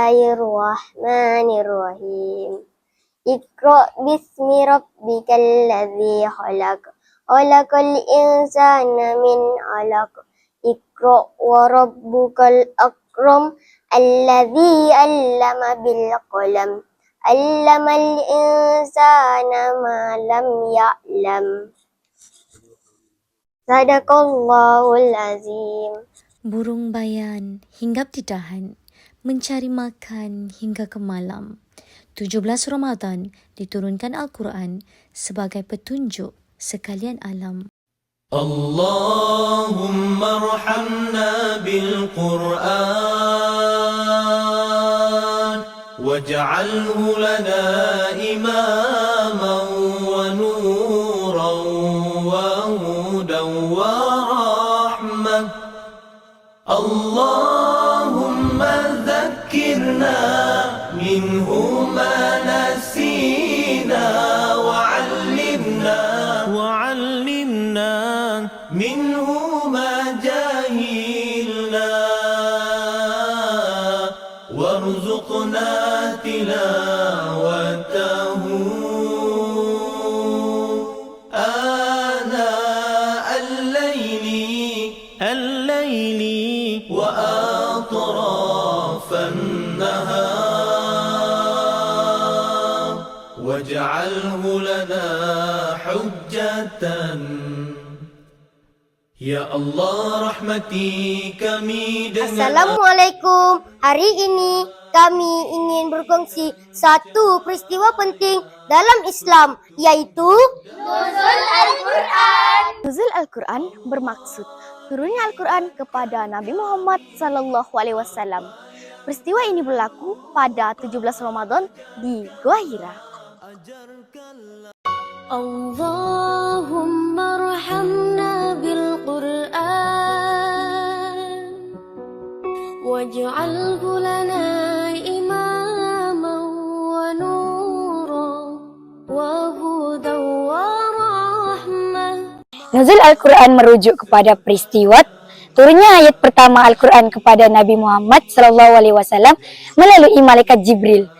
Bismillahirrahmanirrahim. Iqra bismi rabbikal ladzi khalaq. Khalaqal insana min 'alaq. Iqra wa rabbukal akram alladzi 'allama bil qalam. 'Allamal insana ma lam ya'lam. Sadaqallahul azim. Burung bayan hinggap di dahan mencari makan hingga ke malam. 17 Ramadan diturunkan Al-Quran sebagai petunjuk sekalian alam. Allahumma rahamna bil Quran waj'alhu lana imaman wa nuran wa hudan wa rahmah Allah اللهم ذكرنا منه ما نسينا وعلمنا وعلمنا منه ما جهلنا وارزقنا تلاوته. آناء الليل الليل واجعله لنا حجة Ya Allah rahmati kami dengan Assalamualaikum. Hari ini kami ingin berkongsi satu peristiwa penting dalam Islam yaitu Nuzul Al-Quran bermaksud turunnya Al-Quran kepada Nabi Muhammad sallallahu alaihi wasallam. Peristiwa ini berlaku pada 17 Ramadan di Gua Hira. اللهم ارحمنا بالقرآن واجعله لنا إماما ونورا وهدى ورحمة Nuzul Al-Quran merujuk kepada peristiwa turunnya ayat pertama Al-Quran kepada Nabi Muhammad sallallahu alaihi wasallam melalui malaikat Jibril.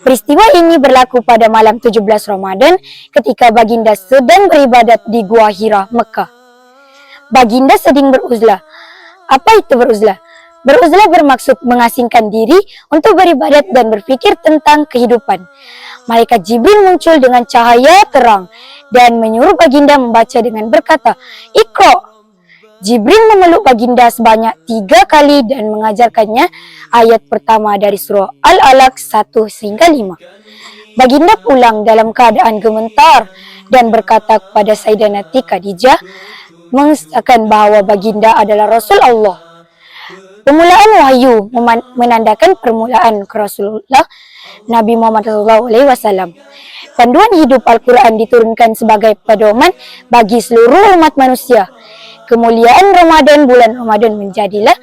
Peristiwa ini berlaku pada malam 17 Ramadan ketika baginda sedang beribadat di Gua Hira, Mekah. Baginda sedang beruzlah. Apa itu beruzlah? Beruzlah bermaksud mengasingkan diri untuk beribadat dan berfikir tentang kehidupan. Malaikat Jibril muncul dengan cahaya terang dan menyuruh baginda membaca dengan berkata, Iqra. Jibril memeluk baginda sebanyak tiga kali dan mengajarkannya ayat pertama dari surah Al-Alaq 1 hingga 5. Baginda pulang dalam keadaan gemetar dan berkata kepada Sayyidah Nati Khadijah mengesahkan bahawa baginda adalah Rasul Allah. Permulaan wahyu menandakan permulaan Rasulullah Nabi Muhammad SAW. Panduan hidup Al-Quran diturunkan sebagai pedoman bagi seluruh umat manusia. Kemuliaan Ramadan, bulan Ramadan menjadilah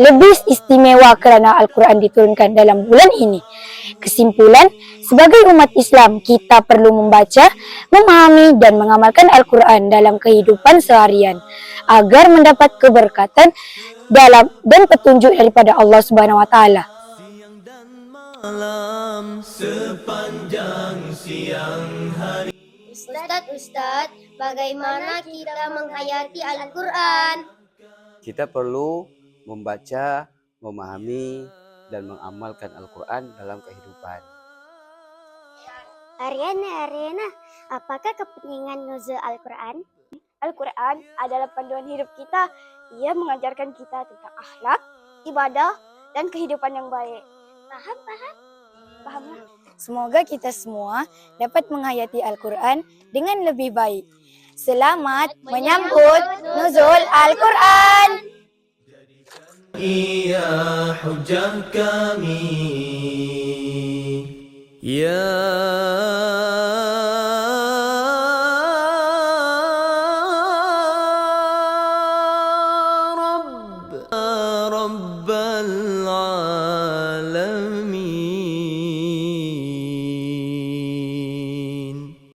lebih istimewa kerana Al-Quran diturunkan dalam bulan ini. Kesimpulan, sebagai umat Islam, kita perlu membaca, memahami dan mengamalkan Al-Quran dalam kehidupan seharian agar mendapat keberkatan dalam dan petunjuk daripada Allah Subhanahu wa taala. sepanjang siang hari Ustadz Ustadz, bagaimana kita menghayati Al-Quran? kita perlu membaca, memahami, dan mengamalkan Al-Quran dalam kehidupan. Ariana, Ariana, apakah kepentingan nuzul Al-Quran? Al-Quran adalah panduan hidup kita. Ia mengajarkan kita tentang akhlak, ibadah, dan kehidupan yang baik. Paham, paham. Pahamlah. Semoga kita semua dapat menghayati Al-Quran dengan lebih baik. Selamat menyambut Nuzul Al-Quran. Ia hujah kami Ya